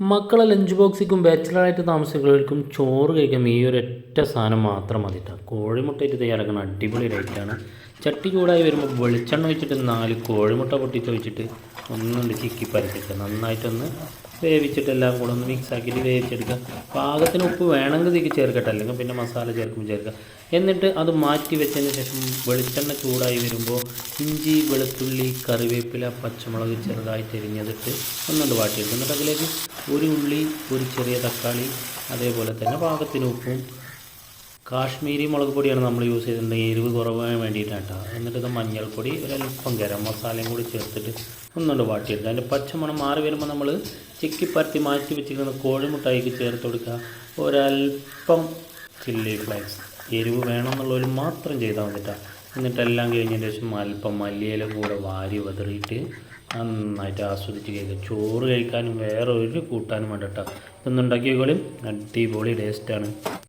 മക്കളെ ലഞ്ച് ബോക്സിക്കും ബാച്ചിലറായിട്ട് താമസിക്കുന്നവർക്കും ചോറ് കഴിക്കാൻ ഈ ഒരു ഒറ്റ സാധനം മാത്രം മതിട്ടാ. കോഴിമുട്ടയിട്ട് തയ്യാറാക്കുന്ന അടിപൊളി റേറ്റാണ് ചട്ടി ചൂടായി വരുമ്പോൾ വെളിച്ചെണ്ണ വെച്ചിട്ട് നാല് കോഴിമുട്ട പൊട്ടിച്ച് ഒഴിച്ചിട്ട് ഒന്നും ചിക്കി പരത്തിക്കുക. നന്നായിട്ടൊന്ന് വേവിച്ചിട്ട് എല്ലാം കൂടെ ഒന്ന് മിക്സ് ആക്കിയിട്ട് വേവിച്ചെടുക്കുക. പാകത്തിന് ഉപ്പ് വേണമെങ്കിൽ ഇതിലേക്ക് ചേർക്കട്ടെ. അല്ലെങ്കിൽ പിന്നെ മസാല ചേർക്കുമ്പോൾ ചേർക്കുക. എന്നിട്ട് അത് മാറ്റി വെച്ചതിന് ശേഷം വെളിച്ചെണ്ണ ചൂടായി വരുമ്പോൾ ഇഞ്ചി വെളുത്തുള്ളി കറിവേപ്പില പച്ചമുളക് ചെറുതായി എരിഞ്ഞതിട്ട് ഒന്നുകൊണ്ട് വാട്ടിയെടുക്കും എന്നിട്ട് അതിലേക്ക് ഒരു ഉള്ളി ഒരു ചെറിയ തക്കാളി അതേപോലെ തന്നെ പാകത്തിന് ഉപ്പും കാശ്മീരി മുളക് പൊടിയാണ് നമ്മൾ യൂസ് ചെയ്തിട്ടുണ്ടെങ്കിൽ എരിവ് കുറവാൻ വേണ്ടിയിട്ടാണ് കേട്ടോ എന്നിട്ട് ഇത് മഞ്ഞൾപ്പൊടി ഒരല്പം ഗരം മസാലയും കൂടി ചേർത്തിട്ട് ഒന്നുകൊണ്ട് വാട്ടിയെടുക്കുക. അതിന്റെ പച്ചമണം മാറി വരുമ്പോൾ നമ്മൾ ചിക്കി പരത്തി മാറ്റി വെച്ചിരിക്കുന്ന കോഴിമുട്ടായിക്ക് ചേർത്ത് കൊടുക്കുക. ഒരല്പം ചില്ലി ഫ്ലേക്സ് എരിവ് വേണമെന്നുള്ളവർ മാത്രം ചെയ്താൽ മതിട്ടാ. എന്നിട്ട് എല്ലാം കഴിഞ്ഞതിന് ശേഷം അല്പം മല്ലിയില കൂടെ വാരി വതറിയിട്ട് നന്നായിട്ട് ആസ്വദിച്ച് കഴിക്കുക. ചോറ് കഴിക്കാനും വേറെ ഒരു കൂട്ടാനും വേണ്ട കേട്ടോ ഇതൊന്നുണ്ടാക്കിയോളും അടിപൊളി ടേസ്റ്റാണ്